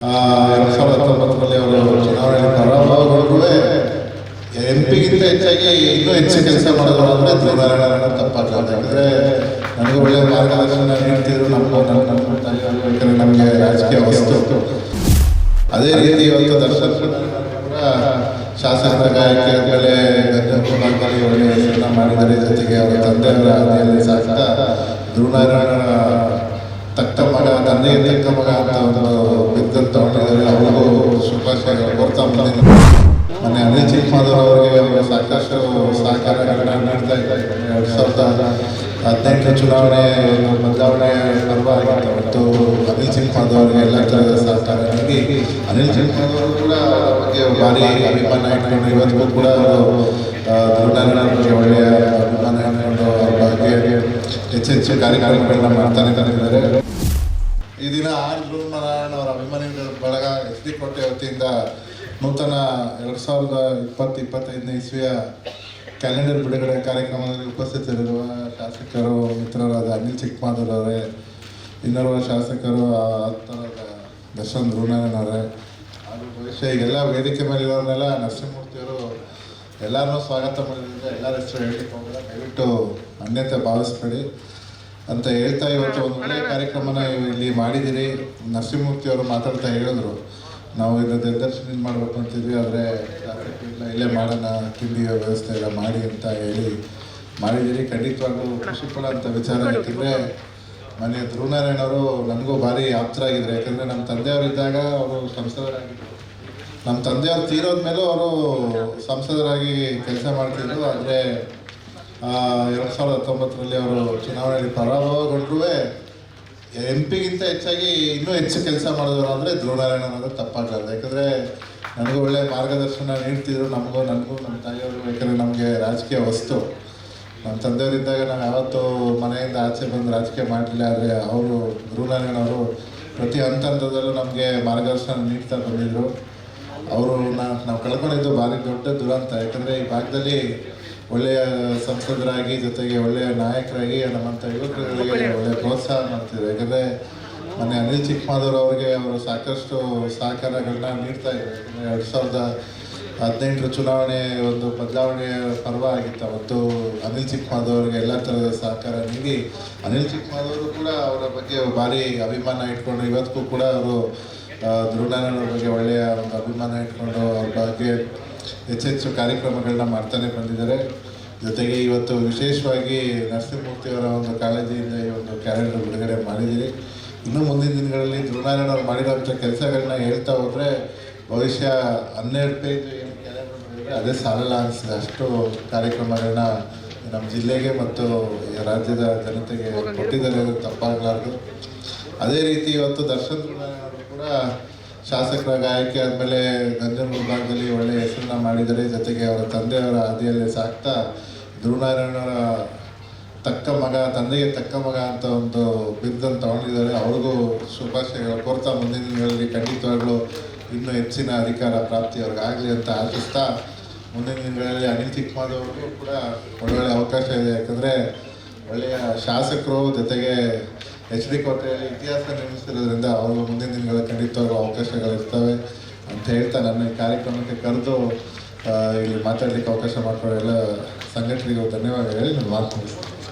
ಆ, ಸಾವಿರದ ಹತ್ತೊಂಬತ್ತರಲ್ಲಿ ಅವರು ಚುನಾವಣೆ ಪರಾಭವಗೊಂಡ್ರೂ ಎಂ ಪಿಗಿಂತ ಹೆಚ್ಚಾಗಿ ಇನ್ನೂ ಹೆಚ್ಚು ಕೆಲಸ ಮಾಡಿದ್ರು ಅಂದರೆ ಧ್ರುವನಾರಾಯಣ ತಪ್ಪಾಗಲ್ಲ ಯಾಕಂದರೆ ನನಗೆ ಒಳ್ಳೆಯ ಮಾರ್ಗದರ್ಶನ ನೀಡ್ತಿದ್ರು ನಮ್ಮ ನಮ್ಮ ಯಾಕಂದ್ರೆ ನಮಗೆ ರಾಜಕೀಯ ವಸ್ತು. ಅದೇ ರೀತಿ ಇವತ್ತು ದರ್ಶನ್ ಕೂಡ ಶಾಸಕರ ಗಾಯಕಿ ಆದಮೇಲೆ ಗಂಧರ್ವನಾಗಲಿ ಒಳ್ಳೆಯ ಹೆಸರನ್ನ ಮಾಡಿದರೆ ಜೊತೆಗೆ ಅವರ ತಂದೆಯವರ ಹಾದಿಯಲ್ಲಿ ಸಾಕ್ತಾ ಧ್ರುವನಾರಾಯಣ ತಕ್ಕ ಮಗ ತಂದೆಯ ತಕ್ಕ ಮಗ ಅಂತ ಒಂದು ಬಿದ್ದಂತ ಹೊಟ್ಟಿದ್ದಾರೆ ಅವ್ರಿಗೂ ಶುಭಾಶಯಗಳು ಕೊಡ್ತಾ ಬಂದಿಲ್ಲ ಮೊನ್ನೆ ಅನಿಲ್ ಚಿಕ್ಕಮಾದವ್ ಅವರಿಗೆ ಅವರು ಸಾಕಷ್ಟು ಸಹಕಾರಗಳನ್ನ ನೀಡ್ತಾ ಇದ್ದಾರೆ. ಎರಡು ಸಾವಿರದ ಹದಿನೆಂಟು ಚುನಾವಣೆ ಬದಲಾವಣೆ ಪರವಾಗಿತ್ತು ಮತ್ತು ಅನಿಲ್ ಚಿಕ್ಕಮಾದವ್ ಅವರಿಗೆ ಎಲ್ಲ ಥರದ ಸಹಕಾರ ಅನಿಲ್ ಚಿಕ್ಕಮಾದವ್ ಅವರು ಕೂಡ ಬಗ್ಗೆ ಭಾರಿ ಅಭಿಮಾನ ಇಟ್ಕೊಂಡು ಇವತ್ತಿಗೂ ಕೂಡ ಅವರು ದೊಡ್ಡ ಒಳ್ಳೆಯ ಅಭಿಮಾನ ಇಟ್ಕೊಂಡು ಅವ್ರ ಬಗ್ಗೆ ಹೆಚ್ಚು ಹೆಚ್ಚು ಕಾರ್ಯಕ್ರಮಗಳನ್ನ ಮಾಡ್ತಾನೆ ಆರ್ ಧ್ರುವನಾರಾಯಣ ಅವರ ಅಭಿಮಾನಿಗಳ ಬಳಗ ಎಸ್ ಡಿ ಕೋಟೆ ವತಿಯಿಂದ ನೂತನ ಎರಡು ಸಾವಿರದ ಇಪ್ಪತ್ತು ಇಪ್ಪತ್ತೈದನೇ ಇಸ್ವಿಯ ಕ್ಯಾಲೆಂಡರ್ ಬಿಡುಗಡೆ ಕಾರ್ಯಕ್ರಮದಲ್ಲಿ ಉಪಸ್ಥಿತರಿರುವ ಶಾಸಕರು, ಮಿತ್ರರಾದ ಅನಿಲ್ ಚಿಕ್ಕಮಾದೂರ್ ಅವರೇ, ಇನ್ನೋರ್ವ ಶಾಸಕರು ಆಪ್ತರಾದ ದರ್ಶನ್ ಧ್ರುವನಾರಾಯಣ ಅವರೇ, ಹಾಗೂ ಬಹುಶಃ ಈಗೆಲ್ಲ ವೇದಿಕೆ ಮೇಲಿರೋರನ್ನೆಲ್ಲ ನರಸಿಂಹಮೂರ್ತಿಯವರು ಎಲ್ಲರನ್ನೂ ಸ್ವಾಗತ ಮಾಡಿದ್ರಿಂದ ಎಲ್ಲರ ಹೆಸರು ಹೇಳಲಿಕ್ಕೆ ದಯವಿಟ್ಟು ಅನ್ಯತೆ ಭಾವಿಸ್ಬೇಡಿ. ಅಂತ ಹೇಳ್ತಾ ಇವತ್ತು ಒಂದು ಒಳ್ಳೆಯ ಕಾರ್ಯಕ್ರಮನ ಇಲ್ಲಿ ಮಾಡಿದ್ದೀರಿ. ನರಸಿಂಹಮೂರ್ತಿ ಅವರು ಮಾತಾಡ್ತಾ ಹೇಳಿದ್ರು. ನಾವು ಇದು ನಿರ್ದರ್ಶನ ಮಾಡಬೇಕು ಅಂತಿದ್ವಿ, ಆದರೆ ಇಲ್ಲ. ಇಲ್ಲೇ ಮಾಡೋಣ ತಿಂಡಿ ವ್ಯವಸ್ಥೆ ಎಲ್ಲ ಮಾಡಿ ಅಂತ ಹೇಳಿ ಮಾಡಿದ್ದೀರಿ. ಖಂಡಿತವಾಗ್ಲೂ ಖುಷಿ ಅಂತ ವಿಚಾರ ಯಾಕಂದರೆ ಮನೆ ಧ್ರುವನಾರಾಯಣ ಅವರು ನನಗೂ ಭಾರಿ ಆಪ್ತರಾಗಿದ್ದರು ಯಾಕಂದರೆ ನಮ್ಮ ತಂದೆಯವರಿದ್ದಾಗ ಅವರು ಸಂಸದರಾಗಿದ್ದರು ನಮ್ಮ ತಂದೆಯವರು ತೀರೋದ್ಮೇಲೂ ಅವರು ಸಂಸದರಾಗಿ ಕೆಲಸ ಮಾಡ್ತಿದ್ರು. ಆದರೆ ಎರಡು ಸಾವಿರದ ಹತ್ತೊಂಬತ್ತರಲ್ಲಿ ಅವರು ಚುನಾವಣೆಯಲ್ಲಿ ಪರಾಭವಗೊಂಡ್ರೂ ಎಂ ಪಿಗಿಂತ ಹೆಚ್ಚಾಗಿ ಇನ್ನೂ ಹೆಚ್ಚು ಕೆಲಸ ಮಾಡಿದ್ರು ಅಂದರೆ ಧ್ರುವನಾರಾಯಣ ಅನ್ನೋದು ತಪ್ಪಾಗಲ್ಲ ಯಾಕಂದರೆ ನನಗೂ ಒಳ್ಳೆಯ ಮಾರ್ಗದರ್ಶನ ನೀಡ್ತಿದ್ರು. ನಮಗೂ, ನನಗೂ ನಮ್ಮ ತಾಯಿಯವರು ಯಾಕಂದರೆ ನಮಗೆ ರಾಜಕೀಯ ವಸ್ತು. ನಮ್ಮ ತಂದೆಯವರಿದ್ದಾಗ ನಾವು ಯಾವತ್ತೂ ಮನೆಯಿಂದ ಆಚೆ ಬಂದು ರಾಜಕೀಯ ಮಾಡಲಿಲ್ಲ. ಆದರೆ ಅವರು ಧ್ರುವನಾರಾಯಣ ಅವರು ಪ್ರತಿ ಹಂತ ಹಂತದಲ್ಲೂ ನಮಗೆ ಮಾರ್ಗದರ್ಶನ ನೀಡ್ತಾ ಬಂದಿದ್ದರು ಅವರು ನಾವು ಕಳ್ಕೊಂಡಿದ್ದು ಭಾರಿ ದೊಡ್ಡ ದುರಂತ. ಯಾಕಂದರೆ ಈ ಭಾಗದಲ್ಲಿ ಒಳ್ಳೆಯ ಸಂಸದರಾಗಿ ಜೊತೆಗೆ ಒಳ್ಳೆಯ ನಾಯಕರಾಗಿ ನಮ್ಮಂಥ ಯುವಕರಿಗೆ ಒಳ್ಳೆಯ ಪ್ರೋತ್ಸಾಹ ಮಾಡ್ತಿದ್ರು ಯಾಕಂದರೆ ಮೊನ್ನೆ ಅನಿಲ್ ಚಿಕ್ಕಮಾದೂರ್ ಅವರಿಗೆ ಅವರು ಸಾಕಷ್ಟು ಸಹಕಾರಗಳನ್ನ ನೀಡ್ತಾ ಇದ್ದಾರೆ. ಯಾಕಂದರೆ ಎರಡು ಸಾವಿರದ ಹದಿನೆಂಟರ ಚುನಾವಣೆ ಒಂದು ಬದಲಾವಣೆಯ ಪರ್ವ ಆಗಿತ್ತು. ಅವತ್ತು ಅನಿಲ್ ಚಿಕ್ಕಮಾದವ್ರಿಗೆ ಎಲ್ಲ ಥರದ ಸಹಕಾರ ನೀಡಿ ಅನಿಲ್ ಚಿಕ್ಕಮಾದವರು ಕೂಡ ಅವರ ಬಗ್ಗೆ ಭಾರಿ ಅಭಿಮಾನ ಇಟ್ಕೊಂಡು ಇವತ್ತಿಗೂ ಕೂಡ ಅವರು ದೃಢ ಬಗ್ಗೆ ಒಳ್ಳೆಯ ಒಂದು ಅಭಿಮಾನ ಇಟ್ಕೊಂಡು ಅವ್ರ ಬಗ್ಗೆ ಹೆಚ್ಚೆಚ್ಚು ಕಾರ್ಯಕ್ರಮಗಳನ್ನ ಮಾಡ್ತಾನೆ ಬಂದಿದ್ದಾರೆ. ಜೊತೆಗೆ ಇವತ್ತು ವಿಶೇಷವಾಗಿ ನರಸಿಂಹಮೂರ್ತಿಯವರ ಒಂದು ಕಾಳಜಿಯಿಂದ ಈ ಒಂದು ಕ್ಯಾಲೆಂಡರ್ ಬಿಡುಗಡೆ ಮಾಡಿದ್ದೀರಿ. ಇನ್ನು ಮುಂದಿನ ದಿನಗಳಲ್ಲಿ ಧ್ರುವನಾರಾಯಣ ಅವರು ಮಾಡಿರೋಂಥ ಕೆಲಸಗಳನ್ನ ಹೇಳ್ತಾ ಹೋದರೆ ಬಹುಶಃ ಹನ್ನೆರಡು ಪೇಜ್ ಏನು ಕ್ಯಾಲೆಂಡರ್ ಅದೇ ಸಾಲಲ್ಲ ಅನಿಸಿದೆ ಅಷ್ಟು ಕಾರ್ಯಕ್ರಮಗಳನ್ನ ನಮ್ಮ ಜಿಲ್ಲೆಗೆ ಮತ್ತು ರಾಜ್ಯದ ಜನತೆಗೆ ಕೊಟ್ಟಿದ್ದಾರೆ. ತಪ್ಪಾಗಲಾರ್ದು. ಅದೇ ರೀತಿ ಇವತ್ತು ದರ್ಶನ್ ಧ್ರುವನಾರಾಯಣ ಅವರು ಕೂಡ ಶಾಸಕರ ಗಾಯಕಿ ಆದಮೇಲೆ ಗಂಜನ ಮಾಡಿದ್ದಾರೆ ಜೊತೆಗೆ ಅವರ ತಂದೆಯವರ ಹಾದಿಯಲ್ಲಿ ಸಾಕ್ತಾ ಧ್ರುವನಾರಾಯಣರ ತಕ್ಕ ಮಗ, ತಂದೆಗೆ ತಕ್ಕ ಮಗ ಅಂತ ಒಂದು ಬಿರುದನ್ನು ತಗೊಂಡಿದ್ದಾರೆ. ಅವ್ರಿಗೂ ಶುಭಾಶಯಗಳು. ಕೋರ್ತಾ ಮುಂದಿನ ದಿನಗಳಲ್ಲಿ ಖಂಡಿತವಾಗ್ಲೂ ಇನ್ನೂ ಹೆಚ್ಚಿನ ಅಧಿಕಾರ ಪ್ರಾಪ್ತಿ ಅವ್ರಿಗಾಗಲಿ ಅಂತ ಆಶಿಸ್ತಾ ಮುಂದಿನ ದಿನಗಳಲ್ಲಿ ಅನಿಲ್ ಚಿಕ್ಕಮಾದವ್ರಿಗೂ ಕೂಡ ಒಳ್ಳೊಳ್ಳೆ ಅವಕಾಶ ಇದೆ. ಯಾಕಂದರೆ ಒಳ್ಳೆಯ ಶಾಸಕರು ಜೊತೆಗೆ ಎಚ್ ಡಿ ಕೋಟೆಯಲ್ಲಿ ಇತಿಹಾಸ ನಿರ್ಮಿಸಿರೋದ್ರಿಂದ ಅವರು ಮುಂದಿನ ದಿನಗಳಲ್ಲಿ ಖಂಡಿತವಾಗ್ಲೂ ಅವಕಾಶಗಳಿರ್ತವೆ ಅಂತ ಹೇಳ್ತಾ ನನ್ನ ಈ ಕಾರ್ಯಕ್ರಮಕ್ಕೆ ಕರೆದು ಇಲ್ಲಿ ಮಾತಾಡಲಿಕ್ಕೆ ಅವಕಾಶ ಮಾಡಿಕೊಡೋ ಎಲ್ಲ ಸಂಘಟನೆಗೂ ಧನ್ಯವಾದ ಹೇಳಿ ನಾನು ಮಾತು